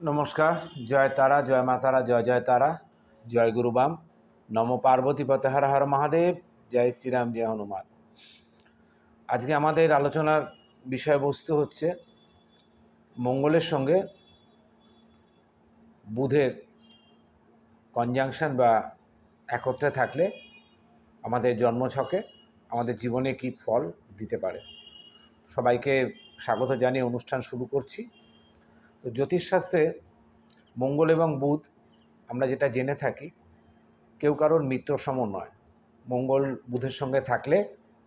নমস্কার, জয় তারা, জয় মা তারা, জয় জয় তারা, জয় গুরুবাম নম পার্বতী পতে হর হর মহাদেব, জয় শ্রীরাম, জয় হনুমান। আজকে আমাদের আলোচনার বিষয়বস্তু হচ্ছে মঙ্গলের সঙ্গে বুধের কনজাংশন বা একত্রে থাকলে আমাদের জন্মছকে আমাদের জীবনে কী ফল দিতে পারে। সবাইকে স্বাগত জানিয়ে অনুষ্ঠান শুরু করছি। তো জ্যোতিষশাস্ত্রে মঙ্গল এবং বুধ, আমরা যেটা জেনে থাকি, কেউ কারোর মিত্র সম নয়। মঙ্গল বুধের সঙ্গে থাকলে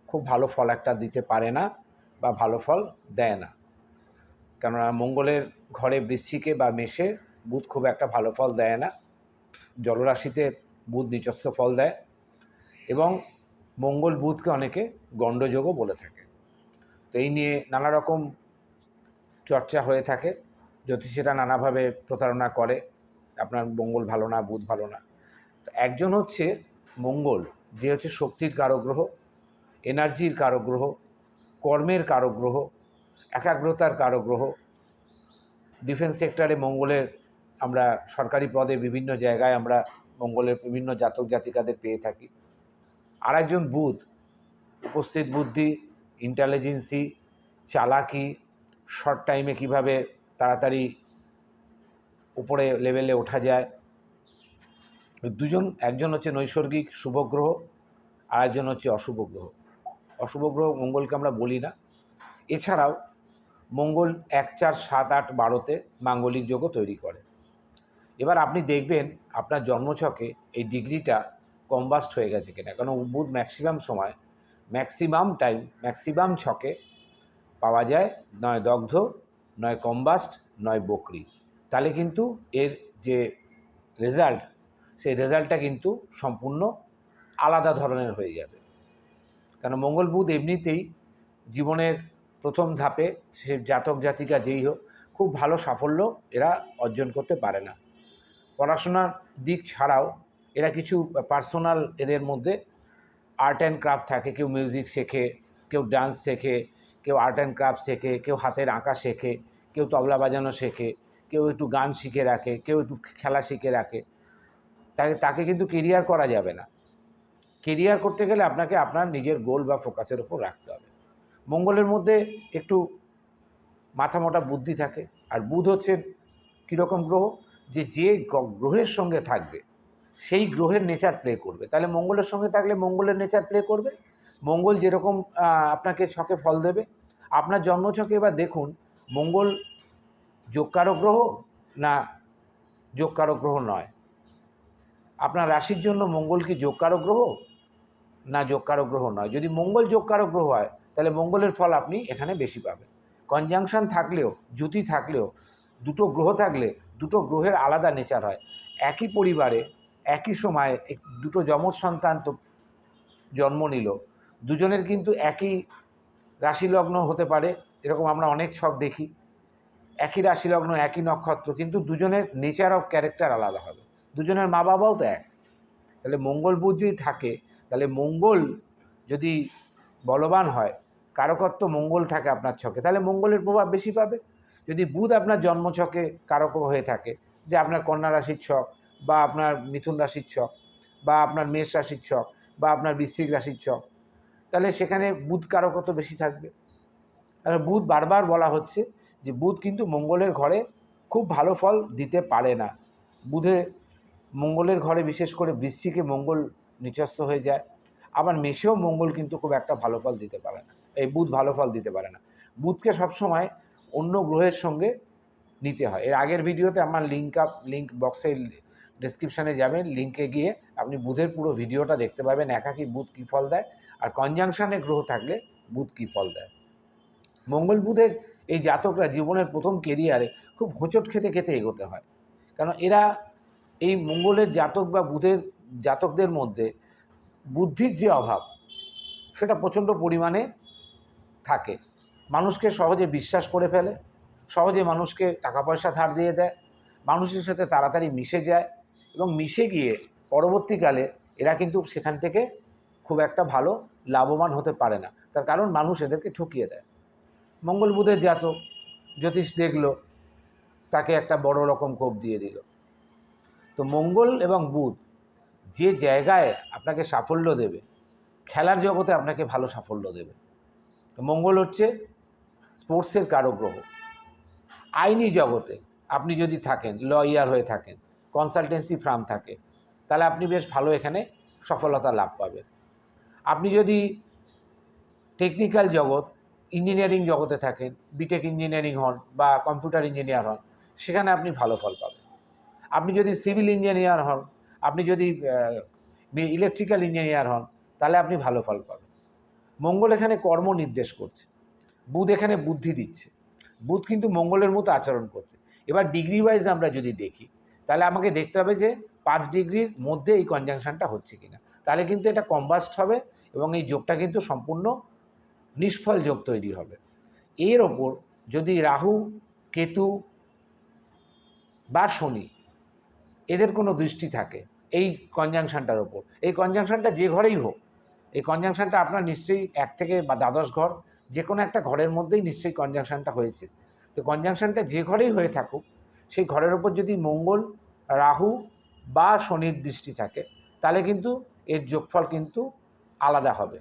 খুব ভালো ফল একটা দিতে পারে না বা ভালো ফল দেয় না। কেননা মঙ্গলের ঘরে বৃশ্চিকে বা মেষে বুধ খুব একটা ভালো ফল দেয় না। জলরাশিতে বুধ নিজস্ব ফল দেয় এবং মঙ্গল বুধকে অনেকে গণ্ডযোগও বলে থাকে। তো এই নিয়ে নানা রকম চর্চা হয়ে থাকে। জ্যোতিষীরা নানাভাবে প্রতারণা করে, আপনার মঙ্গল ভালো না, বুধ ভালো না। তো একজন হচ্ছে মঙ্গল, যে হচ্ছে শক্তির কারক গ্রহ এনার্জির কারক গ্রহ কর্মের কারক গ্রহ একাগ্রতার কারক গ্রহ ডিফেন্স সেক্টরে মঙ্গলের আমরা সরকারি পদে বিভিন্ন জায়গায় আমরা মঙ্গলের বিভিন্ন জাতক জাতিকাদের পেয়ে থাকি। আর একজন বুধ, উপস্থিত বুদ্ধি ইন্টেলিজেন্সি চালাকি শর্ট টাইমে কীভাবে তাড়াতাড়ি উপরে লেভেলে ওঠা যায়। দুজন, একজন হচ্ছে নৈসর্গিক শুভ গ্রহ আর একজন হচ্ছে অশুভ গ্রহ। অশুভ গ্রহ মঙ্গলকে আমরা বলি না। এছাড়াও মঙ্গল এক, চার, সাত, আট, বারোতে মাঙ্গলিক যোগও তৈরি করে। এবার আপনি দেখবেন আপনার জন্মছকে এই ডিগ্রিটা কম্বাস্ট হয়ে গেছে কিনা। কারণ বুধ ম্যাক্সিমাম সময় ম্যাক্সিমাম টাইম ম্যাক্সিমাম ছকে পাওয়া যায় নয় দগ্ধ নয় কম্বাস্ট, নয় বকরি। তাহলে কিন্তু এর যে রেজাল্ট সেই রেজাল্টটা কিন্তু সম্পূর্ণ আলাদা ধরনের হয়ে যাবে। কারণ মঙ্গল বুধ এমনিতেই জীবনের প্রথম ধাপে সে জাতক জাতিকা যেই হোক, খুব ভালো সাফল্য এরা অর্জন করতে পারে না। পড়াশোনার দিক ছাড়াও এরা কিছু পার্সোনাল এদের মধ্যে আর্ট অ্যান্ড ক্রাফট থাকে। কেউ মিউজিক শেখে, কেউ ডান্স শেখে কেউ আর্ট অ্যান্ড ক্রাফট শেখে, কেউ হাতের আঁকা শেখে, কেউ তবলা বাজানো শেখে, কেউ একটু গান শিখে রাখে, কেউ একটু খেলা শিখে রাখে। তাকে তাকে কিন্তু কেরিয়ার করা যাবে না। কেরিয়ার করতে গেলে আপনাকে আপনার নিজের গোল বা ফোকাসের উপর রাখতে হবে। মঙ্গলের মধ্যে একটু মাথা মোটা বুদ্ধি থাকে, আর বুধ হচ্ছে কীরকম গ্রহ? যে যে গ্রহের সঙ্গে থাকবে, সেই গ্রহের নেচার প্লে করবে। তাহলে মঙ্গলের সঙ্গে থাকলে মঙ্গলের নেচার প্লে করবে? মঙ্গল যেরকম আপনাকে ছকে ফল দেবে। আপনার জন্মছকে এবার দেখুন, মঙ্গল যোগকারক গ্রহ না যোগকারক গ্রহ নয়। আপনার রাশির জন্য মঙ্গল কি যোগকারক গ্রহ? না যোগকারক গ্রহ নয়। যদি মঙ্গল যোগকারক গ্রহ হয়, তাহলে মঙ্গলের ফল আপনি এখানে বেশি পাবেন। কনজাংশন থাকলেও জুতি থাকলেও, দুটো গ্রহ থাকলে দুটো গ্রহের আলাদা নেচার হয়। একই পরিবারে, একই সময়ে দুটো যমজ সন্তান তো জন্ম নিল। দুজনের কিন্তু একই রাশি লগ্ন হতে পারে, এরকম আমরা অনেক ছক দেখি। একই রাশি লগ্ন একই নক্ষত্র, কিন্তু দুজনের নেচার অফ ক্যারেক্টার আলাদা হবে। দুজনের মা বাবাও তো এক। তাহলে মঙ্গল বুধ যদি থাকে, তাহলে মঙ্গল যদি বলবান হয়, কারকত্ব মঙ্গল থাকে আপনার ছকে, তাহলে মঙ্গলের প্রভাব বেশি পাবে। যদি বুধ আপনার জন্মছকে কারক হয়ে থাকে, যে আপনার কন্যা রাশির ছক, বা আপনার মিথুন রাশির ছক, বা আপনার মেষ রাশির ছক, বা আপনার বৃশ্চিক রাশির ছক তাহলে সেখানে বুধ কারকত্ব বেশি থাকবে। তাহলে বুধ বারবার বলা হচ্ছে যে বুধ কিন্তু মঙ্গলের ঘরে খুব ভালো ফল দিতে পারে না। বুধে মঙ্গলের ঘরে বিশেষ করে বৃশ্চিকে মঙ্গল নিচস্ত হয়ে যায়। আবার মেষেও মঙ্গল কিন্তু খুব একটা ভালো ফল দিতে পারে না। এই বুধ ভালো ফল দিতে পারে না। বুধকে সবসময় অন্য গ্রহের সঙ্গে নিতে হয়। এর আগের ভিডিওতে আমার লিঙ্ক আপ লিঙ্ক বক্সে ডিসক্রিপশানে যাবেন। লিঙ্কে গিয়ে আপনি বুধের পুরো ভিডিওটা দেখতে পাবেন। একাকি বুধ কী ফল দেয়? আর কনজাংশনে গ্রহ থাকলে বুধ কী ফল দেয়? মঙ্গল বুধের এই জাতকরা জীবনের প্রথম কেরিয়ারে খুব হোঁচট খেতে খেতে এগোতে হয়। কারণ এরা এই মঙ্গলের জাতক বা বুধের জাতকদের মধ্যে বুদ্ধির যে অভাব, সেটা প্রচণ্ড পরিমাণে থাকে। মানুষকে সহজে বিশ্বাস করে ফেলে, সহজে মানুষকে টাকা পয়সা ধার দিয়ে দেয়, মানুষের সাথে তাড়াতাড়ি মিশে যায় এবং মিশে গিয়ে পরবর্তীকালে এরা কিন্তু সেখান থেকে খুব একটা ভালো লাভবান হতে পারে না। তার কারণ মানুষ এদেরকে ঠকিয়ে দেয়। মঙ্গল বুধের জাতক জ্যোতিষ দেখল, তাকে একটা বড় রকম কোপ দিয়ে দিল। তো মঙ্গল এবং বুধ যে জায়গায় আপনাকে সাফল্য দেবে, খেলার জগতে আপনাকে ভালো সাফল্য দেবে। মঙ্গল হচ্ছে স্পোর্টসের গ্রহ আইনি জগতে আপনি যদি থাকেন, লয়ার হয়ে থাকেন, কনসালটেন্সি ফার্ম থাকে, তাহলে আপনি বেশ ভালো এখানে সফলতা লাভ পাবেন। আপনি যদি টেকনিক্যাল জগৎ ইঞ্জিনিয়ারিং জগতে থাকেন বিটেক ইঞ্জিনিয়ারিং হন বা কম্পিউটার ইঞ্জিনিয়ার হন, সেখানে আপনি ভালো ফল পাবেন। আপনি যদি সিভিল ইঞ্জিনিয়ার হন, আপনি যদি ইলেকট্রিক্যাল ইঞ্জিনিয়ার হন, তাহলে আপনি ভালো ফল পাবেন। মঙ্গল এখানে কর্ম নির্দেশ করছে। বুধ এখানে বুদ্ধি দিচ্ছে। বুধ কিন্তু মঙ্গলের মতো আচরণ করছে। এবার ডিগ্রি ওয়াইজ আমরা যদি দেখি, তাহলে আমাকে দেখতে হবে যে পাঁচ ডিগ্রির মধ্যে এই কনজাংশনটা হচ্ছে কিনা। তাহলে কিন্তু এটা কম্বাস্ট হবে। এবং এই যোগটা কিন্তু সম্পূর্ণ নিষ্ফল যোগ তৈরি হবে। এর ওপর যদি রাহু, কেতু বা শনি এদের কোনো দৃষ্টি থাকে এই কনজাংশনটার ওপর, এই কনজাংশনটা যে ঘরেই হোক, এই কনজাংশনটা আপনার নিশ্চয়ই এক থেকে বা দ্বাদশ ঘর যে কোনো একটা ঘরের মধ্যেই নিশ্চয়ই কনজাংশনটা হয়েছে। তো কনজাংশনটা যে ঘরেই হয়ে থাকুক, সেই ঘরের ওপর যদি মঙ্গল, রাহু বা শনির দৃষ্টি থাকে, তাহলে কিন্তু এর যোগফল কিন্তু আলাদা হবে।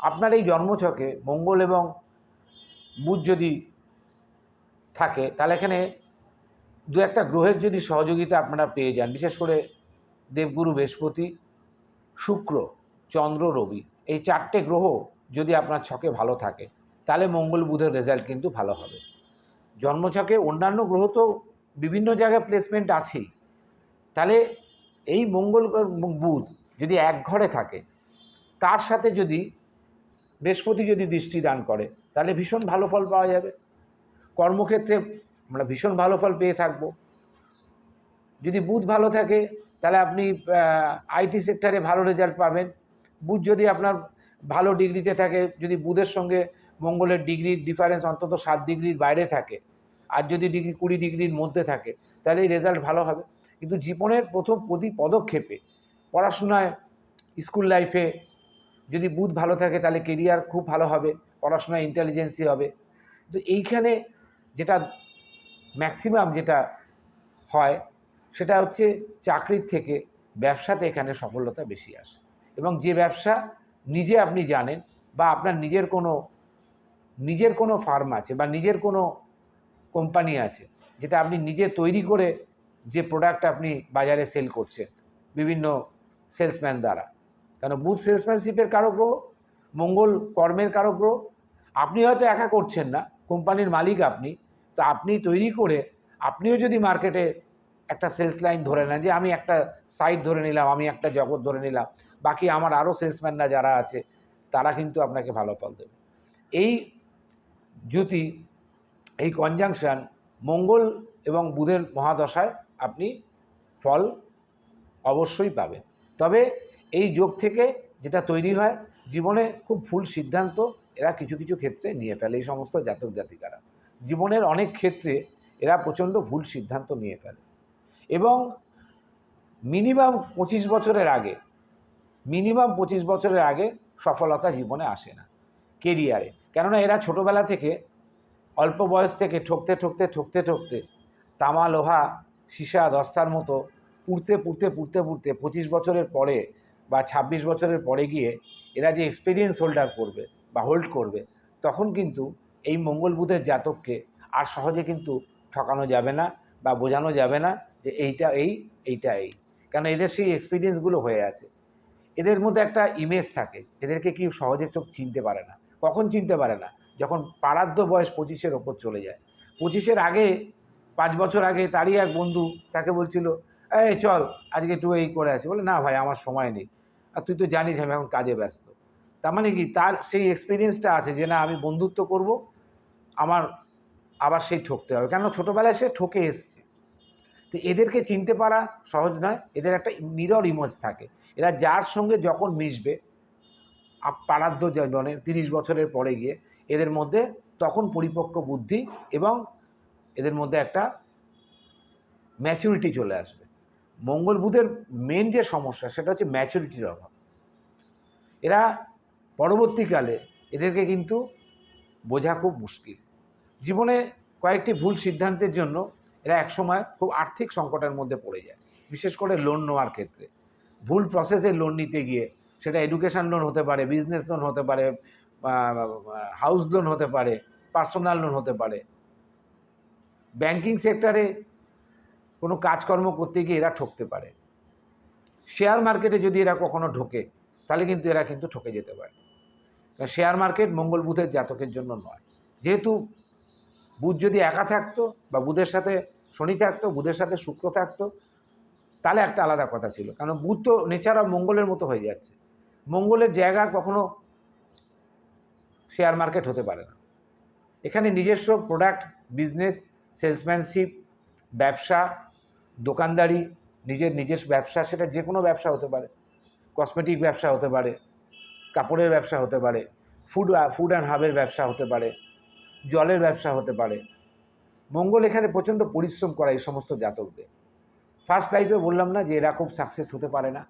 আপনার এই জন্মছকে মঙ্গল এবং বুধ যদি থাকে, তাহলে এখানে দু একটা গ্রহের যদি সহযোগিতা আপনারা পেয়ে যান, বিশেষ করে দেবগুরু বৃহস্পতি, শুক্র, চন্দ্র, রবি, এই চারটে গ্রহ যদি আপনার ছকে ভালো থাকে, তাহলে মঙ্গল বুধের রেজাল্ট কিন্তু ভালো হবে। জন্মছকে অন্যান্য গ্রহ তো বিভিন্ন জায়গায় প্লেসমেন্ট আছেই। তাহলে এই মঙ্গল বুধ যদি এক ঘরে থাকে তার সাথে যদি বৃহস্পতি যদি দৃষ্টি দান করে, তাহলে ভীষণ ভালো ফল পাওয়া যাবে। কর্মক্ষেত্রে আমরা ভীষণ ভালো ফল পেয়ে থাকব। যদি বুধ ভালো থাকে, তাহলে আপনি আইটি সেক্টরে ভালো রেজাল্ট পাবেন। বুধ যদি আপনার ভালো ডিগ্রিতে থাকে, যদি বুধের সঙ্গে মঙ্গলের ডিগ্রির ডিফারেন্স অন্তত সাত ডিগ্রির বাইরে থাকে, আর যদি ডিগ্রি কুড়ি ডিগ্রির মধ্যে থাকে, তাহলে রেজাল্ট ভালো হবে। কিন্তু জীবনের প্রথম প্রতি পদক্ষেপে, পড়াশোনায় স্কুল লাইফে যদি বুধ ভালো থাকে, তাহলে কেরিয়ার খুব ভালো হবে পড়াশোনায় ইন্টেলিজেন্সি হবে। তো এইখানে যেটা ম্যাক্সিমাম যেটা হয়, সেটা হচ্ছে চাকরির থেকে ব্যবসাতে এখানে সফলতা বেশি আসে। এবং যে ব্যবসা নিজে আপনি জানেন বা আপনার নিজের কোনো নিজের কোনো ফার্ম আছে বা নিজের কোনো কোম্পানি আছে, যেটা আপনি নিজে তৈরি করে যে প্রোডাক্ট আপনি বাজারে সেল করছেন, বিভিন্ন সেলসম্যান দ্বারা। কেন? বুথ সেলসম্যানশিপের কারও গ্রহ মঙ্গল কর্মের কারও গ্রহ আপনি হয়তো একা করছেন না, কোম্পানির মালিক আপনি। তো আপনি তৈরি করে, আপনিও যদি মার্কেটে একটা সেলস লাইন ধরে নেন যে আমি একটা সাইট ধরে নিলাম, আমি একটা জগৎ ধরে নিলাম, বাকি আমার আরও সেলসম্যানরা যারা আছে, তারা কিন্তু আপনাকে ভালো ফল দেবে। এই জ্যোতি, এই কনজাংশন মঙ্গল এবং বুধের মহাদশায় আপনি ফল অবশ্যই পাবেন। তবে এই যোগ থেকে যেটা তৈরি হয়, জীবনে খুব ভুল সিদ্ধান্ত এরা কিছু কিছু ক্ষেত্রে নিয়ে ফেলে, এই সমস্ত জাতক জাতিকারা। জীবনের অনেক ক্ষেত্রে এরা প্রচণ্ড ভুল সিদ্ধান্ত নিয়ে ফেলে। এবং মিনিমাম পঁচিশ বছরের আগে মিনিমাম পঁচিশ বছরের আগে সফলতা জীবনে আসে না কেরিয়ারে কেননা এরা ছোটোবেলা থেকে, অল্প বয়স থেকে ঠকতে ঠকতে ঠকতে ঠকতে তামা লোহা সীসা, দস্তার মতো পুড়তে পুড়তে পুড়তে পুড়তে পঁচিশ বছরের পরে বা ছাব্বিশ বছরের পরে গিয়ে এরা যে এক্সপিরিয়েন্স হোল্ডার করবে বা হোল্ড করবে, তখন কিন্তু এই মঙ্গল বুধের জাতককে আর সহজে কিন্তু ঠকানো যাবে না বা বোঝানো যাবে না যে এইটা এই এইটা এই। কেন এদের সেই এক্সপিরিয়েন্সগুলো হয়ে আছে। এদের মধ্যে একটা ইমেজ থাকে, এদেরকে কেউ সহজে চোখ চিনতে পারে না। কখন চিনতে পারে না? যখন পারাদ্য বয়স পঁচিশের ওপর চলে যায়। পঁচিশের আগে, পাঁচ বছর আগে তারই এক বন্ধু তাকে বলছিল, এই চল, আজকে একটু এই করে আছে বলে, না ভাই, আমার সময় নেই। আর তুই তো জানিস আমি এখন কাজে ব্যস্ত। তার মানে কি? তার সেই এক্সপিরিয়েন্সটা আছে যে, না, আমি বন্ধুত্ব করব, আমার আবার সেই ঠকতে হবে। কেন ছোটোবেলায় সে ঠকে এসছে। তো এদেরকে চিনতে পারা সহজ নয়। এদের একটা মিরর ইমোজ থাকে। এরা যার সঙ্গে যখন মিশবে, আপ- পারাদ্য জীবনে তিরিশ বছরের পরে গিয়ে এদের মধ্যে তখন পরিপক্ক বুদ্ধি এবং এদের মধ্যে একটা ম্যাচুরিটি চলে আসবে। মঙ্গল বুধের মেন যে সমস্যা, সেটা হচ্ছে ম্যাচুরিটির অভাব। এরা পরবর্তীকালে এদেরকে কিন্তু বোঝা খুব মুশকিল। জীবনে কয়েকটি ভুল সিদ্ধান্তের জন্য এরা একসময় খুব আর্থিক সংকটের মধ্যে পড়ে যায়, বিশেষ করে লোন নেওয়ার ক্ষেত্রে। ভুল প্রসেসে লোন নিতে গিয়ে সেটা এডুকেশন লোন হতে পারে বিজনেস লোন হতে পারে হাউস লোন হতে পারে পার্সোনাল লোন হতে পারে। ব্যাংকিং সেক্টরে কোনো কাজকর্ম করতে গিয়ে এরা ঠকতে পারে। শেয়ার মার্কেটে যদি এরা কখনো ঢোকে, তাহলে কিন্তু এরা কিন্তু ঠকে যেতে পারে। কারণ শেয়ার মার্কেট মঙ্গল বুধের জাতকের জন্য নয়। যেহেতু বুধ যদি একা থাকতো বা বুধের সাথে শনি থাকতো, বুধের সাথে শুক্র থাকতো, তাহলে একটা আলাদা কথা ছিল। কারণ বুধ তো নেচার অফ মঙ্গলের মতো হয়ে যাচ্ছে। মঙ্গলের জায়গা কখনো শেয়ার মার্কেট হতে পারে না। এখানে নিজস্ব প্রোডাক্ট বিজনেস সেলসম্যানশিপ ব্যবসা দোকানদারি, নিজের নিজের ব্যবসা, সেটা যে কোনো ব্যবসা হতে পারে। কসমেটিক ব্যবসা হতে পারে, কাপড়ের ব্যবসা হতে পারে ফুড ফুড অ্যান্ড হাবের ব্যবসা হতে পারে, জলের ব্যবসা হতে পারে। মঙ্গল এখানে প্রচণ্ড পরিশ্রম করা এই সমস্ত জাতকদের। ফার্স্ট লাইফে বললাম না যে এরা খুব সাকসেস হতে পারে না।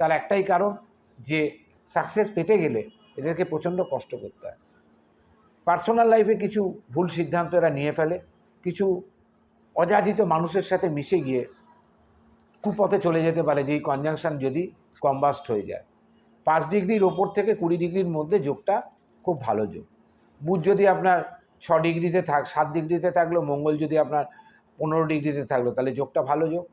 তার একটাই কারণ যে সাকসেস পেতে গেলে এদেরকে প্রচণ্ড কষ্ট করতে হয়। পার্সোনাল লাইফে কিছু ভুল সিদ্ধান্ত এরা নিয়ে ফেলে, কিছু অযাচিত মানুষের সাথে মিশে গিয়ে কুপথে চলে যেতে পারে, যেই কনজাংশন যদি কম্বাস্ট হয়ে যায়। পাঁচ ডিগ্রির ওপর থেকে কুড়ি ডিগ্রির মধ্যে যোগটা খুব ভালো যোগ। বুধ যদি আপনার ছ ডিগ্রিতে থাক, সাত ডিগ্রিতে থাকল, মঙ্গল যদি আপনার পনেরো ডিগ্রিতে থাকল, তাহলে যোগটা ভালো যোগ।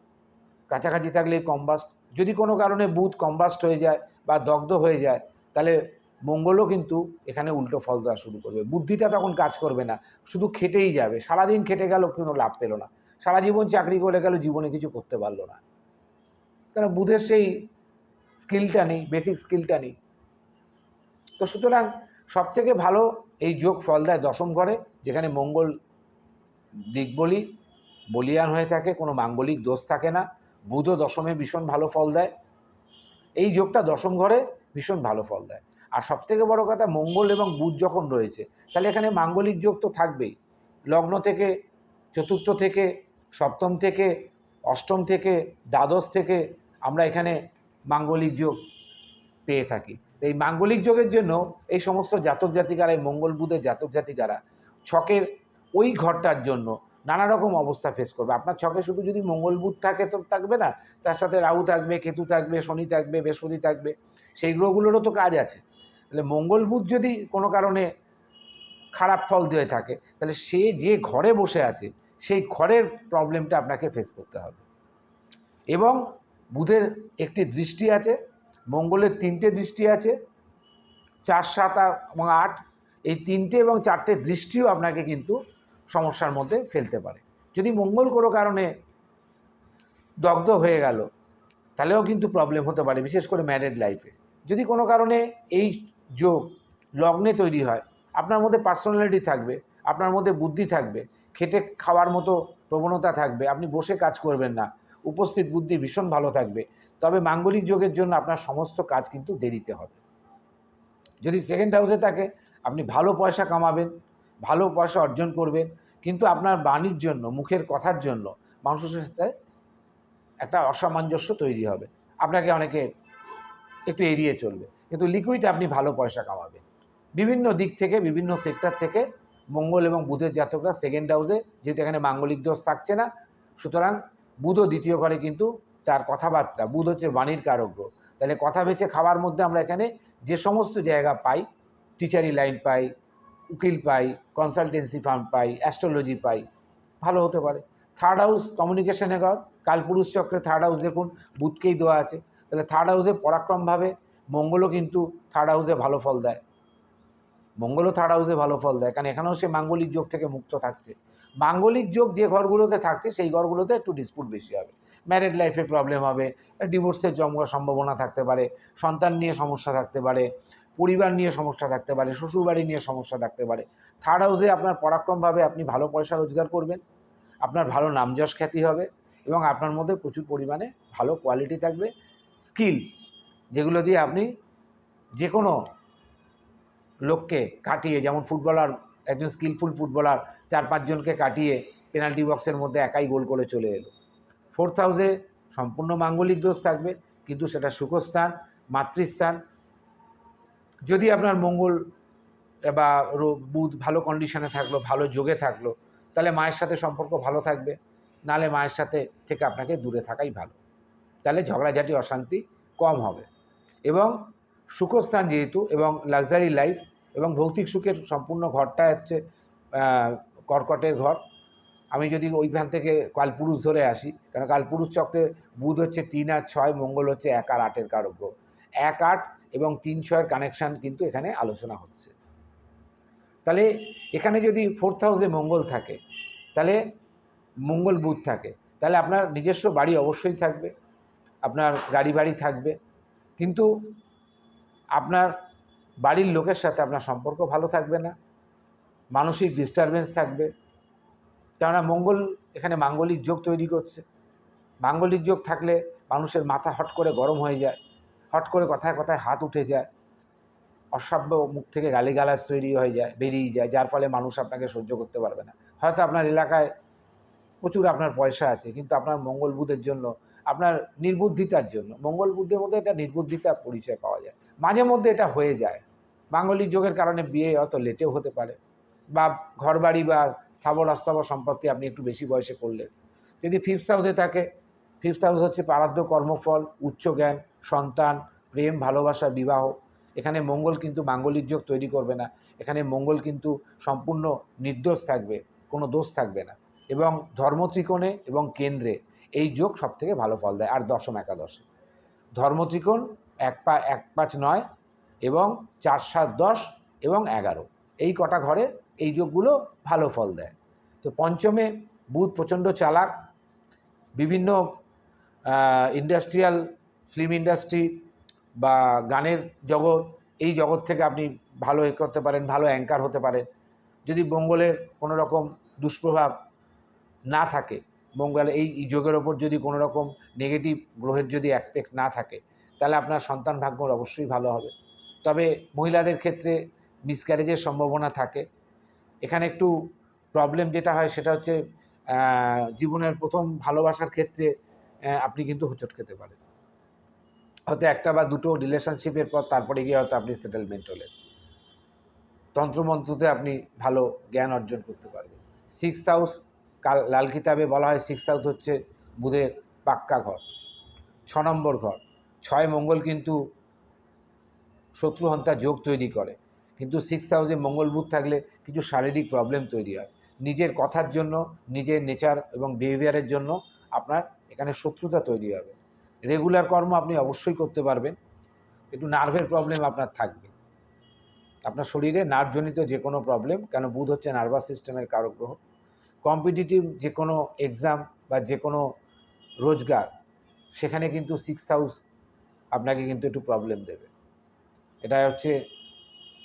কাছাকাছি থাকলে কম্বাস্ট যদি কোনো কারণে বুধ কম্বাস্ট হয়ে যায় বা দগ্ধ হয়ে যায়, তাহলে মঙ্গলও কিন্তু এখানে উল্টো ফল দেওয়া শুরু করবে। বুদ্ধিটা তখন কাজ করবে না। শুধু খেটেই যাবে। সারাদিন খেটে গেল, কোনো লাভ পেল না। সারা জীবন চাকরি করে গেল, জীবনে কিছু করতে পারল না। কারণ বুধের সেই স্কিলটা নেই বেসিক স্কিলটা নেই। তো সুতরাং সবথেকে ভালো এই যোগ ফল দেয় দশম ঘরে, যেখানে মঙ্গল দিকবলি বলিয়ান হয়ে থাকে, কোনো মাঙ্গলিক দোষ থাকে না। বুধও দশমে ভীষণ ভালো ফল দেয়। এই যোগটা দশম ঘরে ভীষণ ভালো ফল দেয়। আর সবথেকে বড় কথা মঙ্গল এবং বুধ যখন রয়েছে, তাহলে এখানে মাঙ্গলিক যোগ তো থাকবেই। লগ্ন থেকে, চতুর্থ থেকে, সপ্তম থেকে, অষ্টম থেকে, দ্বাদশ থেকে আমরা এখানে মাঙ্গলিক যোগ পেয়ে থাকি। এই মাঙ্গলিক যোগের জন্য এই সমস্ত জাতক জাতিকারা, এই মঙ্গল বুধের জাতক জাতিকারা ছকের ওই ঘরটার জন্য নানা রকম অবস্থা ফেস করবে। আপনার ছকে শুধু যদি মঙ্গল বুধ থাকে তো থাকবে না, তার সাথে রাহু থাকবে, কেতু থাকবে, শনি থাকবে, বৃহস্পতি থাকবে, সেই গ্রহগুলোরও তো কাজ আছে। তাহলে মঙ্গল বুধ যদি কোনো কারণে খারাপ ফল দিয়ে থাকে, তাহলে সে যে ঘরে বসে আছে, সেই ঘরের প্রবলেমটা আপনাকে ফেস করতে হবে। এবং বুধের একটি দৃষ্টি আছে, মঙ্গলের তিনটে দৃষ্টি আছে, চার, সাত এবং আট, এই তিনটে এবং চারটে দৃষ্টিও আপনাকে কিন্তু সমস্যার মধ্যে ফেলতে পারে। যদি মঙ্গল কোনো কারণে দগ্ধ হয়ে গেল, তাহলেও কিন্তু প্রবলেম হতে পারে, বিশেষ করে ম্যারেড লাইফে যদি কোনো কারণে এই যোগ, লগ্নে তৈরি হয়। আপনার মধ্যে পার্সোনালিটি থাকবে, আপনার মধ্যে বুদ্ধি থাকবে, খেটে খাওয়ার মতো প্রবণতা থাকবে, আপনি বসে কাজ করবেন না, উপস্থিত বুদ্ধি ভীষণ ভালো থাকবে। তবে মাঙ্গলিক যোগের জন্য আপনার সমস্ত কাজ কিন্তু দেরিতে হবে। যদি সেকেন্ড হাউসে থাকে, আপনি ভালো পয়সা কামাবেন, ভালো পয়সা অর্জন করবেন, কিন্তু আপনার বাণীর জন্য, মুখের কথার জন্য মানুষের সাথে একটা অসামঞ্জস্য তৈরি হবে। আপনাকে অনেকে একটু এড়িয়ে চলবে। কিন্তু লিকুইড আপনি ভালো পয়সা কামাবেন। বিভিন্ন দিক থেকে, বিভিন্ন সেক্টর থেকে মঙ্গল এবং বুধের জাতকরা সেকেন্ড হাউসে যেহেতু এখানে মাঙ্গলিক দোষ থাকছে না, সুতরাং বুধও দ্বিতীয় ঘরে কিন্তু তার কথাবার্তা, বুধ হচ্ছে বাণীর কারক তাহলে কথা বেছে খাওয়ার মধ্যে আমরা এখানে যে সমস্ত জায়গা পাই, টিচারি লাইন পাই, উকিল পাই কনসালটেন্সি ফার্ম পাই অ্যাস্ট্রোলজি পাই, ভালো হতে পারে। থার্ড হাউস কমিউনিকেশনে ঘর, কালপুরুষ চক্রে থার্ড হাউস দেখুন, বুধকেই দেওয়া আছে। তাহলে থার্ড হাউসে পরাক্রমভাবে মঙ্গলও কিন্তু থার্ড হাউসে ভালো ফল দেয়। মঙ্গলও থার্ড হাউসে ভালো ফল দেয়, কারণ এখানেও সে মাঙ্গলিক যোগ থেকে মুক্ত থাকছে। মাঙ্গলিক যোগ যে ঘরগুলোতে থাকছে, সেই ঘরগুলোতে একটু ডিসপুট বেশি হবে। ম্যারেড লাইফে প্রবলেম হবে ডিভোর্সের জন্ম সম্ভাবনা থাকতে পারে, সন্তান নিয়ে সমস্যা থাকতে পারে, পরিবার নিয়ে সমস্যা থাকতে পারে, শ্বশুরবাড়ি নিয়ে সমস্যা থাকতে পারে। থার্ড হাউসে আপনার পরাক্রমভাবে আপনি ভালো পয়সা রোজগার করবেন, আপনার ভালো নামযশ খ্যাতি হবে এবং আপনার মধ্যে প্রচুর পরিমাণে ভালো কোয়ালিটি থাকবে। স্কিল যেগুলো দিয়ে আপনি যে কোনো লোককে কাটিয়ে, যেমন ফুটবলার, একজন স্কিলফুল ফুটবলার চার পাঁচজনকে কাটিয়ে পেনাল্টি বক্সের মধ্যে একাই গোল করে চলে এলো। ফোর্থ হাউসে সম্পূর্ণ মাঙ্গলিক দোষ থাকবে, কিন্তু সেটা সুখস্থান, মাতৃস্থান। যদি আপনার মঙ্গল বা বুধ ভালো কন্ডিশনে থাকল, ভালো যোগে থাকল, তাহলে মায়ের সাথে সম্পর্ক ভালো থাকবে নালে মায়ের সাথে থেকে আপনাকে দূরে থাকাই ভালো। তাহলে ঝগড়াঝাটি, অশান্তি কম হবে। এবং সুখস্থান যেহেতু এবং লাক্সারি লাইফ এবং ভৌতিক সুখের সম্পূর্ণ ঘরটা হচ্ছে কর্কটের ঘর। আমি যদি ওইখান থেকে কালপুরুষ ধরে আসি কারণ কালপুরুষ চক্রে বুধ হচ্ছে তিন আর ছয়, মঙ্গল হচ্ছে এক আর আটের কারক এক আট এবং তিন ছয়ের কানেকশান কিন্তু এখানে আলোচনা হচ্ছে। তাহলে এখানে যদি ফোর্থ হাউসে মঙ্গল থাকে, তাহলে মঙ্গল বুধ থাকে, তাহলে আপনার নিজস্ব বাড়ি অবশ্যই থাকবে, আপনার গাড়ি বাড়ি থাকবে কিন্তু আপনার বাড়ির লোকের সাথে আপনার সম্পর্ক ভালো থাকবে না, মানসিক ডিস্টারবেন্স থাকবে, কেননা মঙ্গল এখানে মাঙ্গলিক যোগ তৈরি করছে। মাঙ্গলিক যোগ থাকলে মানুষের মাথা হট করে গরম হয়ে যায়, হট করে কথায় কথায় হাত উঠে যায়, অসভ্য মুখ থেকে গালিগালাজ তৈরি হয়ে যায়, বেরিয়ে যায়, যার ফলে মানুষ আপনাকে সহ্য করতে পারবে না। হয়তো আপনার এলাকায় প্রচুর আপনার পয়সা আছে, কিন্তু আপনার মঙ্গল বুধের জন্য আপনার নির্বুদ্ধিতার জন্য। মঙ্গল বুদ্ধের মধ্যে একটা নির্বুদ্ধিতার পরিচয় পাওয়া যায়। মাঝে মধ্যে এটা হয়ে যায়। মাঙ্গলিক যোগের কারণে বিয়ে অত লেটেও হতে পারে। বা ঘরবাড়ি বা স্থাবর অস্থাবর সম্পত্তি আপনি একটু বেশি বয়সে করলেন। যদি ফিফথ হাউসে থাকে ফিফথ হাউস হচ্ছে পারাধ্য কর্মফল, উচ্চ জ্ঞান, সন্তান, প্রেম, ভালোবাসা, বিবাহ। এখানে মঙ্গল কিন্তু মাঙ্গলিক যোগ তৈরি করবে না। এখানে মঙ্গল কিন্তু সম্পূর্ণ নির্দোষ থাকবে, কোনো দোষ থাকবে না। এবং ধর্মত্রিকোণে এবং কেন্দ্রে এই যোগ সবথেকে ভালো ফল দেয়, আর দশম একাদশে। ধর্মত্রিকোণ এক পা, এক পাঁচ নয় এবং চার সাত দশ এবং এগারো। এই কটা ঘরে এই যোগগুলো ভালো ফল দেয়। তো পঞ্চমে বুধ প্রচণ্ড চালাক, বিভিন্ন ইন্ডাস্ট্রিয়াল ফিল্ম ইন্ডাস্ট্রি বা গানের জগৎ, এই জগৎ থেকে আপনি ভালো এ করতে পারেন, ভালো অ্যাঙ্কার হতে পারেন। যদি মঙ্গলের কোনো রকম দুষ্প্রভাব না থাকে মঙ্গল এই যোগের ওপর যদি কোনো রকম নেগেটিভ গ্রহের যদি অ্যাসপেক্ট না থাকে, তাহলে আপনার সন্তান ভাগ্য অবশ্যই ভালো হবে। তবে মহিলাদের ক্ষেত্রে মিসক্যারেজের সম্ভাবনা থাকে। এখানে একটু প্রবলেম যেটা হয় সেটা হচ্ছে জীবনের প্রথম ভালোবাসার ক্ষেত্রে আপনি কিন্তু হোঁচট খেতে পারেন। হয়তো একটা বা দুটো রিলেশনশিপের পর তারপরে গিয়ে হয়তো আপনি সেটেলমেন্ট হলেন। তন্ত্রমন্ত্রতে আপনি ভালো জ্ঞান অর্জন করতে পারবেন। সিক্স হাউস কাল লাল কিতাবে বলা হয় সিক্স হাউস হচ্ছে বুধের পাক্কা ঘর, ছ নম্বর ঘর। ছয় মঙ্গল কিন্তু শত্রুহন্তা যোগ তৈরি করে। কিন্তু সিক্স হাউসে মঙ্গল বুধ থাকলে কিছু শারীরিক প্রবলেম তৈরি হয়। নিজের কথার জন্য, নিজের নেচার এবং বিহেভিয়ারের জন্য আপনার এখানে শত্রুতা তৈরি হবে। রেগুলার কর্ম আপনি অবশ্যই করতে পারবেন। একটু নার্ভের প্রবলেম আপনার থাকবে। আপনার শরীরে নার্ভজনিত যে কোনো প্রবলেম কেন বুধ হচ্ছে নার্ভাস সিস্টেমের কারক গ্রহ। কম্পিটিটিভ যে কোনো এক্সাম বা যে কোনো রোজগার, সেখানে কিন্তু সিক্স হাউস আপনাকে কিন্তু একটু প্রবলেম দেবে। এটা হচ্ছে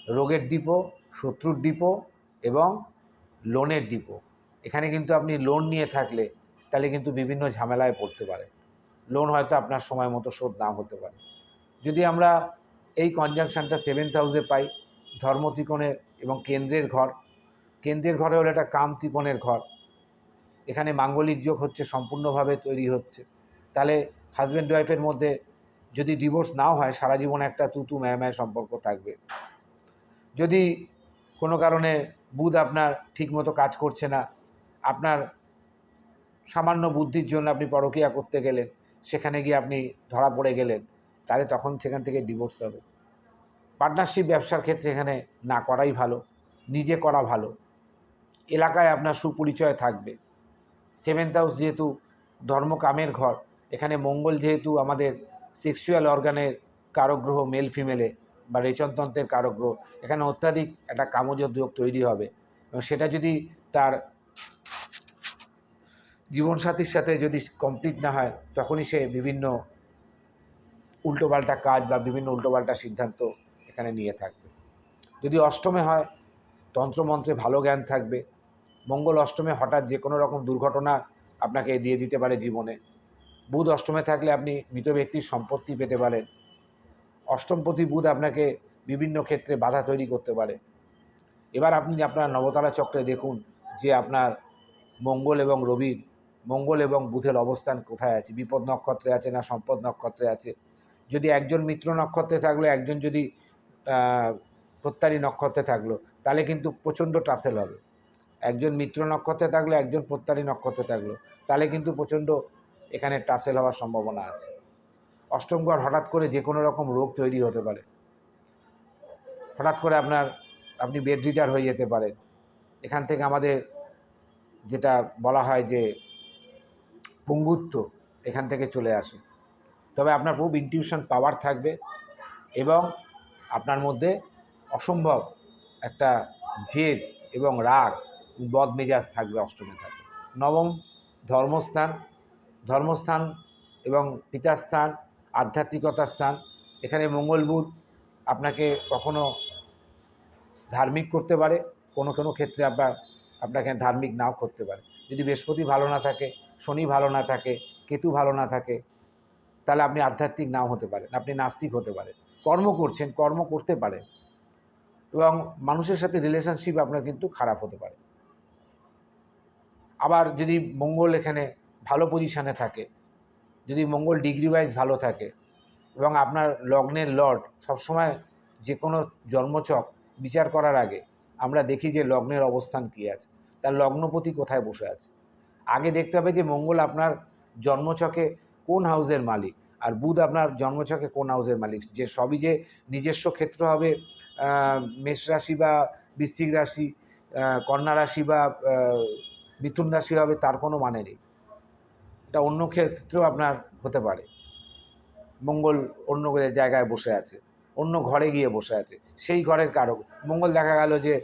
রোগের ডিপো শত্রুর ডিপো এবং লোনের ডিপো এখানে কিন্তু আপনি লোন নিয়ে থাকলে তাহলে কিন্তু বিভিন্ন ঝামেলায় পড়তে পারে। লোন হয়তো আপনার সময় মতো শোধ নাও হতে পারে। যদি আমরা এই কনজাংশনটা সেভেন্থ হাউসে পাই ধর্ম ত্রিকোণের এবং কেন্দ্রের ঘর কেন্দ্রের ঘরে হলো একটা কাম ত্রিকোণের ঘর। এখানে মাঙ্গলিক যোগ হচ্ছে, সম্পূর্ণভাবে তৈরি হচ্ছে। তাহলে হাজব্যান্ড ওয়াইফের মধ্যে যদি ডিভোর্স নাও হয়, সারা জীবন একটা তুতু ম্যায় সম্পর্ক থাকবে। যদি কোনো কারণে বুধ আপনার ঠিকমতো কাজ করছে না, আপনার সামান্য বুদ্ধির জন্য আপনি পরকিয়া করতে গেলেন, সেখানে গিয়ে আপনি ধরা পড়ে গেলেন, তাহলে তখন সেখান থেকে ডিভোর্স হবে। পার্টনারশিপ ব্যবসার ক্ষেত্রে এখানে না করাই ভালো, নিজে করা ভালো। এলাকায় আপনার সুপরিচয় থাকবে। সেভেন্থ হাউস যেহেতু ধর্মকামের ঘর, এখানে মঙ্গল যেহেতু আমাদের সেক্সুয়াল অর্গানের কারগ্রহ মেল ফিমেলে বা রেচনতন্ত্রের কারগ্রহ, এখানে অত্যাধিক একটা কামজ তৈরি হবে। এবং সেটা যদি তার জীবনসাথীর সাথে যদি কমপ্লিট না হয়, তখনই সে বিভিন্ন উল্টোপাল্টা কাজ বা বিভিন্ন উল্টোপাল্টা সিদ্ধান্ত এখানে নিয়ে থাকবে। যদি অষ্টমে হয়, তন্ত্রমন্ত্রে ভালো জ্ঞান থাকবে মঙ্গল অষ্টমে হঠাৎ যে কোনো রকম দুর্ঘটনা আপনাকে দিয়ে দিতে পারে জীবনে। বুধ অষ্টমে থাকলে আপনি মৃত ব্যক্তির সম্পত্তি পেতে পারেন। অষ্টমপতি বুধ আপনাকে বিভিন্ন ক্ষেত্রে বাধা তৈরি করতে পারে। এবার আপনি আপনার নবতারা চক্রে দেখুন যে আপনার মঙ্গল এবং রবির, মঙ্গল এবং বুধের অবস্থান কোথায় আছে? বিপদ নক্ষত্রে আছে না সম্পদ নক্ষত্রে আছে? যদি একজন মিত্র নক্ষত্রে থাকল, একজন যদি প্রত্যারী নক্ষত্রে থাকল, তাহলে কিন্তু প্রচণ্ড টাসেল হবে। একজন মিত্র নক্ষত্রে থাকল, একজন প্রত্যারী নক্ষত্রে থাকল। তাহলে কিন্তু প্রচণ্ড এখানে টাসেল হওয়ার সম্ভাবনা আছে। অষ্টম ঘর হঠাৎ করে যে কোনো রকম রোগ তৈরি হতে পারে। হঠাৎ করে আপনার, আপনি বেড রিটার হয়ে যেতে পারেন। এখান থেকে আমাদের যেটা বলা হয় যে পঙ্গুত্ব এখান থেকে চলে আসে। তবে আপনার খুব ইনটিউশন পাওয়ার থাকবে এবং আপনার মধ্যে অসম্ভব একটা জেদ এবং রাগ বদ মেজাজ থাকবে, অষ্টমে থাকবে। নবম, ধর্মস্থান। ধর্মস্থান এবং পিতাস্থান আধ্যাত্মিকতার স্থান। এখানে মঙ্গল বুধ আপনাকে কখনো ধার্মিক করতে পারে, কোনো কোনো ক্ষেত্রে আপনার, আপনাকে ধার্মিক নাও করতে পারে। যদি বৃহস্পতি ভালো না থাকে, শনি ভালো না থাকে, কেতু ভালো না থাকে, তাহলে আপনি আধ্যাত্মিক নাও হতে পারেন, আপনি নাস্তিক হতে পারেন। কর্ম করছেন, কর্ম করতে পারেন। এবং মানুষের সাথে রিলেশনশিপ আপনার কিন্তু খারাপ হতে পারে। আবার যদি মঙ্গল এখানে ভালো পজিশানে থাকে, যদি মঙ্গল ডিগ্রি ওয়াইজ ভালো থাকে এবং আপনার লগ্নের লর্ড সবসময় যে কোনো জন্মচক বিচার করার আগে আমরা দেখি যে লগ্নের অবস্থান কী আছে, তার লগ্নপতি কোথায় বসে আছে। আগে দেখতে হবে যে মঙ্গল আপনার জন্মচকে কোন হাউসের মালিক আর বুধ আপনার জন্মচকে কোন হাউসের মালিক, যে সবই যে নিজস্ব ক্ষেত্র হবে মেষ রাশি বা বৃশ্চিক রাশি কন্যা রাশি বা মিথুন রাশি হবে, তার কোনো মানে নেই। এটা অন্য ক্ষেত্রেও আপনার হতে পারে। মঙ্গল অন্য জায়গায় বসে আছে, অন্য ঘরে গিয়ে বসে আছে, সেই ঘরের কারক। মঙ্গল দেখা গেল যে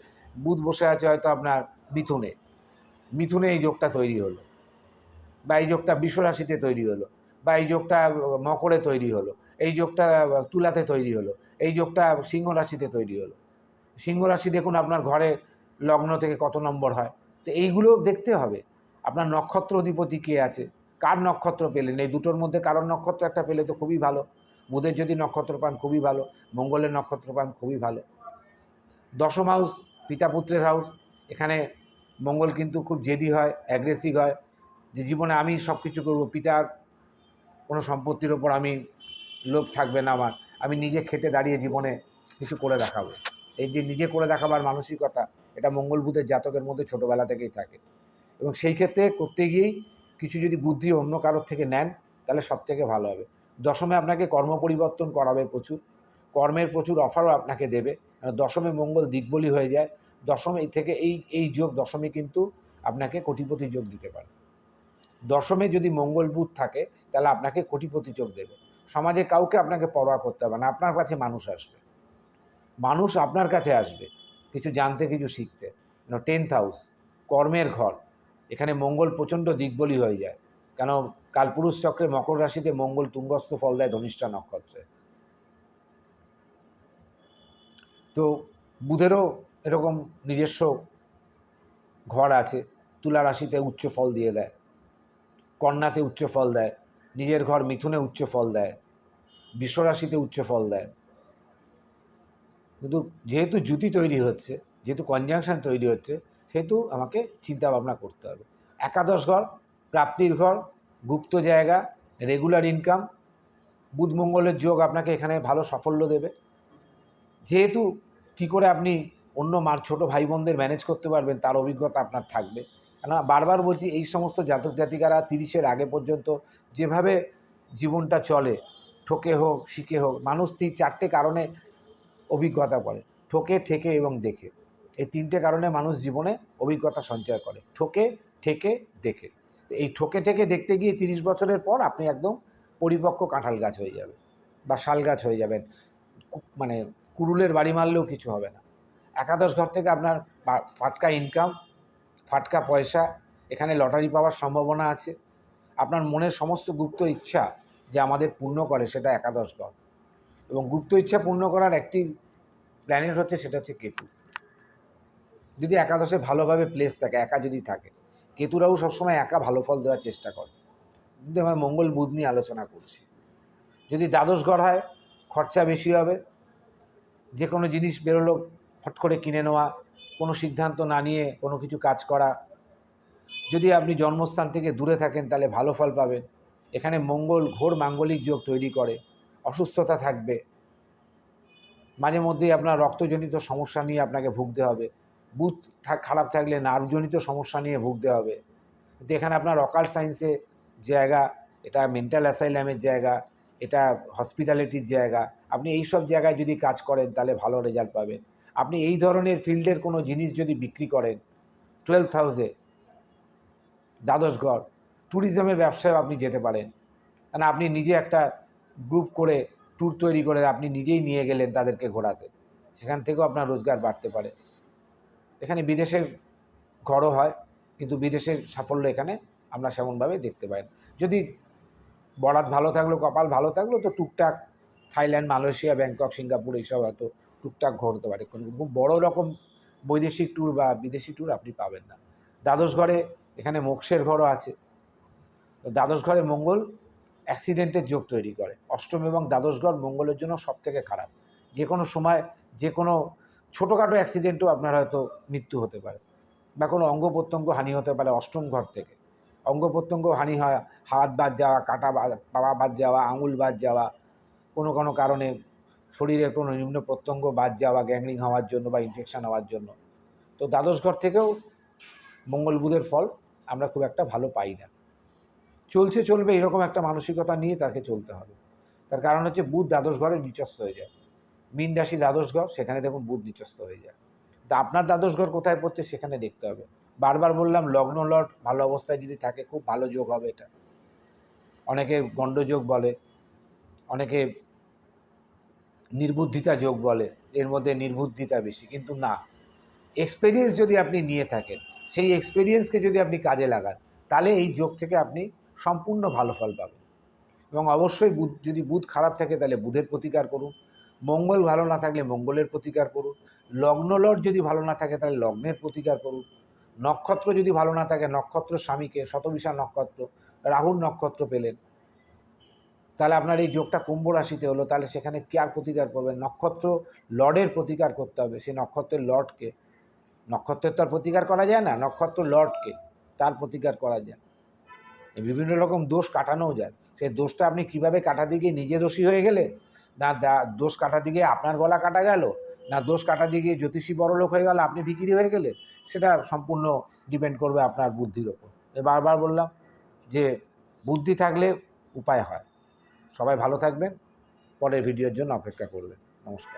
বুধ বসে আছে হয়তো আপনার মিথুনে। মিথুনে এই যোগটা তৈরি হলো বা এই যোগটা বিশ্বরাশিতে তৈরি হলো বা এই যোগটা মকরে তৈরি হলো, এই যোগটা তুলাতে তৈরি হলো, এই যোগটা সিংহ রাশিতে তৈরি হলো। সিংহ রাশি দেখুন আপনার ঘরে লগ্ন থেকে কত নম্বর হয়? তো এইগুলো দেখতে হবে। আপনার নক্ষত্র অধিপতি কে আছে? কার নক্ষত্র পেলেন? এই দুটোর মধ্যে কারোর নক্ষত্র একটা পেলে তো খুবই ভালো। বুধের যদি নক্ষত্র পান, খুবই ভালো। মঙ্গলের নক্ষত্র পান, খুবই ভালো। দশম হাউস পিতা পুত্রের হাউস এখানে মঙ্গল কিন্তু খুব জেদি হয় অ্যাগ্রেসিভ হয়। যে জীবনে আমি সব কিছু করব, পিতার কোনো সম্পত্তির ওপর আমি লোভ থাকবে না আমার। আমি নিজে খেটে দাঁড়িয়ে জীবনে কিছু করে দেখাবো। এই যে নিজে করে দেখাবার মানসিকতা এটা মঙ্গল বুধের জাতকের মধ্যে ছোটোবেলা থেকেই থাকে। এবং সেই ক্ষেত্রে করতে গিয়েই কিছু যদি বুদ্ধি অন্য কারোর থেকে নেন, তাহলে সব থেকে ভালো হবে। দশমে আপনাকে কর্ম পরিবর্তন করাবে প্রচুর। কর্মের প্রচুর অফারও আপনাকে দেবে। দশমে মঙ্গল দিকবলি হয়ে যায়। দশমে থেকে এই এই যোগ দশমে কিন্তু আপনাকে কোটিপতি যোগ দিতে পারে। দশমে যদি মঙ্গল বুধ থাকে, তাহলে আপনাকে কোটিপতি যোগ দেবে। সমাজে কাউকে আপনাকে পরোয়া করতে হবে না। আপনার কাছে মানুষ আসবে। মানুষ আপনার কাছে আসবে। কিছু জানতে, কিছু শিখতে। টেন্থ হাউস কর্মের ঘর। এখানে মঙ্গল প্রচণ্ড দিকবলি হয়ে যায়। কেন? কালপুরুষ চক্রে মকর রাশিতে মঙ্গল তুঙ্গস্থ ফল দেয় ধনিষ্ঠা নক্ষত্রে। তো বুধেরও এরকম নিজস্ব ঘর আছে। তুলা রাশিতে উচ্চ ফল দিয়ে দেয়। কন্যাতে উচ্চ ফল দেয়। নিজের ঘর মিথুনে উচ্চ ফল দেয়। বিশ্বরাশিতে উচ্চ ফল দেয়। কিন্তু যেহেতু জুতি তৈরি হচ্ছে, যেহেতু কনজাংশন তৈরি হচ্ছে, সেহেতু আমাকে চিন্তা ভাবনা করতে হবে। একাদশ ঘর, প্রাপ্তির ঘর, গুপ্ত জায়গা রেগুলার ইনকাম বুধ মঙ্গলের যোগ আপনাকে এখানে ভালো সাফল্য দেবে। যেহেতু কী করে আপনি অন্য মার ছোটো ভাই বোনদের ম্যানেজ করতে পারবেন, তার অভিজ্ঞতা আপনার থাকবে। কেন বারবার বলছি, এই সমস্ত জাতক জাতিকারা তিরিশের আগে পর্যন্ত যেভাবে জীবনটা চলে, ঠকে হোক, শিখে হোক, মানুষ চারটে কারণে অভিজ্ঞতা করে। ঠকে, ঠেকে এবং দেখে। এই তিনটে কারণে মানুষ জীবনে অভিজ্ঞতা সঞ্চয় করে। ঠকে, ঠেকে, দেখে। এই ঠকে, ঠেকে দেখতে গিয়ে তিরিশ বছরের পর আপনি একদম পরিপক্ক কাঁঠাল গাছ হয়ে যাবেন বা শাল গাছ হয়ে যাবেন। মানে কুরুলের বাড়ি মারলেও কিছু হবে না। একাদশ ঘর থেকে আপনার ফাটকা ইনকাম ফাটকা পয়সা, এখানে লটারি পাওয়ার সম্ভাবনা আছে। আপনার মনের সমস্ত গুপ্ত ইচ্ছা যে আমাদের পূর্ণ করে সেটা একাদশ ঘর। এবং গুপ্ত ইচ্ছা পূর্ণ করার একটি প্ল্যানেট হচ্ছে সেটা হচ্ছে কেতু। যদি একাদশে ভালোভাবে প্লেস থাকে, একা যদি থাকে, কেতুরাও সবসময় একা ভালো ফল দেওয়ার চেষ্টা করে। কিন্তু আমরা মঙ্গল, বুধ নিয়ে আলোচনা করছি। যদি দ্বাদশ ঘর হয়, খরচা বেশি হবে যে কোনো জিনিস বেরোলো, ফট করে কিনে নেওয়া, কোনো সিদ্ধান্ত না নিয়ে কোনো কিছু কাজ করা। যদি আপনি জন্মস্থান থেকে দূরে থাকেন, তাহলে ভালো ফল পাবেন। এখানে মঙ্গল, ঘোর, মাঙ্গলিক যোগ তৈরি করে। অসুস্থতা থাকবে। মাঝে মধ্যেই আপনার রক্তজনিত সমস্যা নিয়ে আপনাকে ভুগতে হবে। বুথ থাক- খারাপ থাকলে নার্ভজনিত সমস্যা নিয়ে ভুগতে হবে। কিন্তু এখানে আপনার অকাল সায়েন্সে জায়গা, এটা মেন্টাল অ্যাসাইলামের জায়গা, এটা হসপিটালিটির জায়গা। আপনি এই সব জায়গায় যদি কাজ করেন, তাহলে ভালো রেজাল্ট পাবেন। আপনি এই ধরনের ফিল্ডের কোনো জিনিস যদি বিক্রি করেন, টুয়েলভ হাউসে দ্বাদশগড় ট্যুরিজমের ব্যবসায় আপনি যেতে পারেন। কারণ আপনি নিজে একটা গ্রুপ করে ট্যুর তৈরি করে আপনি নিজেই নিয়ে গেলেন তাদেরকে ঘোরাতে। সেখান থেকেও আপনার রোজগার বাড়তে পারে। এখানে বিদেশের ঘরও হয়, কিন্তু বিদেশের সাফল্য এখানে আমরা সেমনভাবে দেখতে পাই। যদি বরাত ভালো থাকল, কপাল ভালো থাকল, তো টুকটাক থাইল্যান্ড, মালয়েশিয়া, ব্যাংকক, সিঙ্গাপুর এইসব হয়তো টুকটাক ঘুরতে পারে। কোনো খুব বড় রকম বৈদেশিক ট্যুর বা বিদেশি ট্যুর আপনি পাবেন না। দ্বাদশ ঘরে এখানে মোক্ষের ঘরও আছে। দ্বাদশ ঘরে মঙ্গল অ্যাক্সিডেন্টের যোগ তৈরি করে। অষ্টম এবং দ্বাদশ ঘর মঙ্গলের জন্য সব থেকে খারাপ। যে কোনো সময় যে কোনো ছোটোখাটো অ্যাক্সিডেন্টও আপনার হয়তো মৃত্যু হতে পারে বা কোনো অঙ্গ প্রত্যঙ্গ হানি হতে পারে অষ্টম ঘর থেকে। অঙ্গ প্রত্যঙ্গ হানি হয়, হাত বাদ যাওয়া, কাটা পাওয়া বাদ যাওয়া, আঙুল বাদ যাওয়া, কোনো কোনো কারণে শরীরের কোনো নিম্ন প্রত্যঙ্গ বাদ যাওয়া, গ্যাংরিং হওয়ার জন্য বা ইনফেকশান হওয়ার জন্য। তো দ্বাদশ ঘর থেকেও মঙ্গল বুধের ফল আমরা খুব একটা ভালো পাই না। চলছে, চলবে, এরকম একটা মানসিকতা নিয়ে তাকে চলতে হবে। তার কারণ হচ্ছে বুধ দ্বাদশ ঘরে নিচস্ত হয়ে যায়। মীন রাশি দ্বাদশ ঘর, সেখানে দেখুন বুধ নিচস্ত হয়ে যায়। তা আপনার দ্বাদশ ঘর কোথায় পড়ছে সেখানে দেখতে হবে। বারবার বললাম, লগ্ন লট ভালো অবস্থায় যদি থাকে, খুব ভালো যোগ হবে এটা। অনেকে গণ্ডযোগ বলে, অনেকে নির্বুদ্ধিতা যোগ বলে, এর মধ্যে নির্বুদ্ধিতা বেশি, কিন্তু না। এক্সপেরিয়েন্স যদি আপনি নিয়ে থাকেন, সেই এক্সপেরিয়েন্সকে যদি আপনি কাজে লাগান, তাহলে এই যোগ থেকে আপনি সম্পূর্ণ ভালো ফল পাবেন এবং অবশ্যই বুধ, যদি বুধ খারাপ থাকে তাহলে বুধের প্রতিকার করুন। মঙ্গল ভালো না থাকলে মঙ্গলের প্রতিকার করুন। লগ্ন লট যদি ভালো না থাকে তাহলে লগ্নের প্রতিকার করুন। নক্ষত্র যদি ভালো না থাকে, নক্ষত্র স্বামীকে, শতবিশা নক্ষত্র, রাহুর নক্ষত্র পেলেন। তাহলে আপনার এই যোগটা কুম্ভ রাশিতে হলো, তাহলে সেখানে কে আর প্রতিকার করবেন নক্ষত্র লর্ডের প্রতিকার করতে হবে, সেই নক্ষত্রের লর্ডকে। নক্ষত্রের তো আর প্রতিকার করা যায় না, নক্ষত্র লর্ডকে, তার প্রতিকার করা যায়। বিভিন্ন রকম দোষ কাটানোও যায়। সেই দোষটা আপনি কীভাবে কাটাতে গিয়ে নিজে দোষী হয়ে গেলে? না দোষ কাটাতে গিয়ে আপনার গলা কাটা গেল? না দোষ কাটাতে গিয়ে জ্যোতিষী বড়লোক হয়ে গেল, আপনি বিক্রি হয়ে গেলে? সেটা সম্পূর্ণ ডিপেন্ড করবে আপনার বুদ্ধির ওপর। বারবার বললাম যে, বুদ্ধি থাকলে উপায় হয়। সবাই ভালো থাকবেন। পরের ভিডিওর জন্য অপেক্ষা করবেন। নমস্কার।